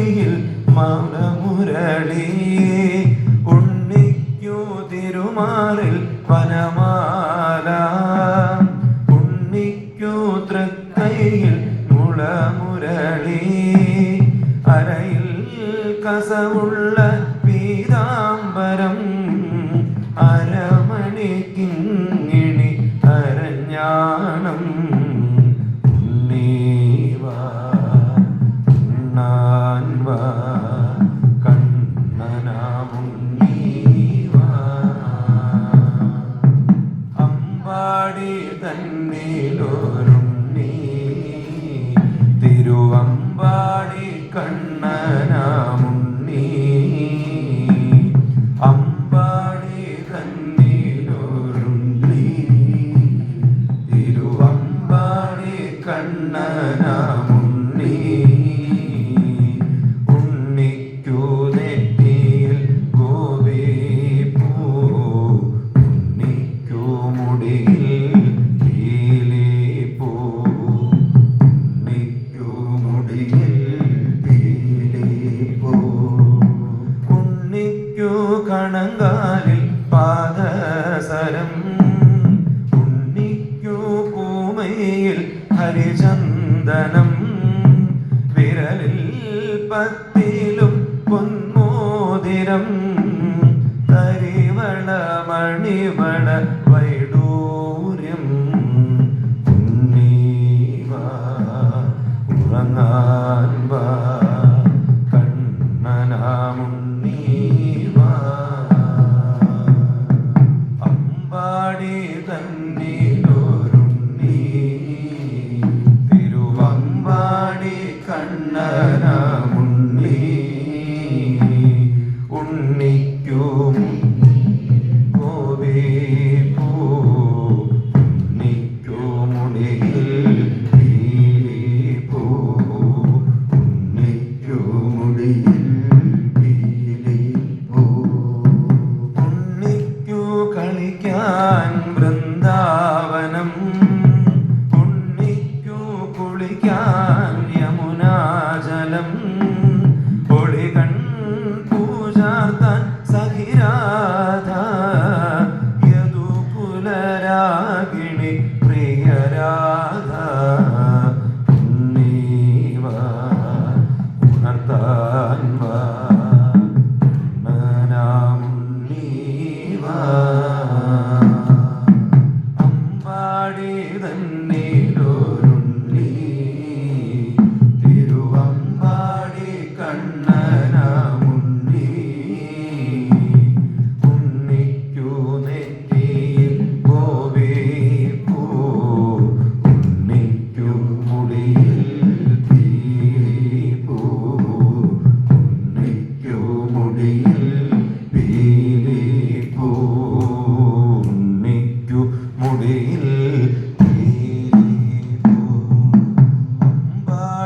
മലയിൽ മൗനമുരളിയേ ഉണ്ണിക്കൂ തിരുമാറിൽ വനമാല ഉണ്ണിക്കു തൃക്കൈയിൽ മുളമുരളി അരയിൽ കസമുള്ള പീതാംബരം അരമണിക്കിങ്ങിണി അരഞ്ഞാണം. അമ്പാടി തന്നിലൊരുണ്ണി ഉണ്ണിക്കു പാദസരം ഉണ്ണിക്കൂ കൂമയിൽ ഹരിചന്ദനം വിരലിൽ പത്തിലും പൊന്മോതിരം കുളിക്കാൻ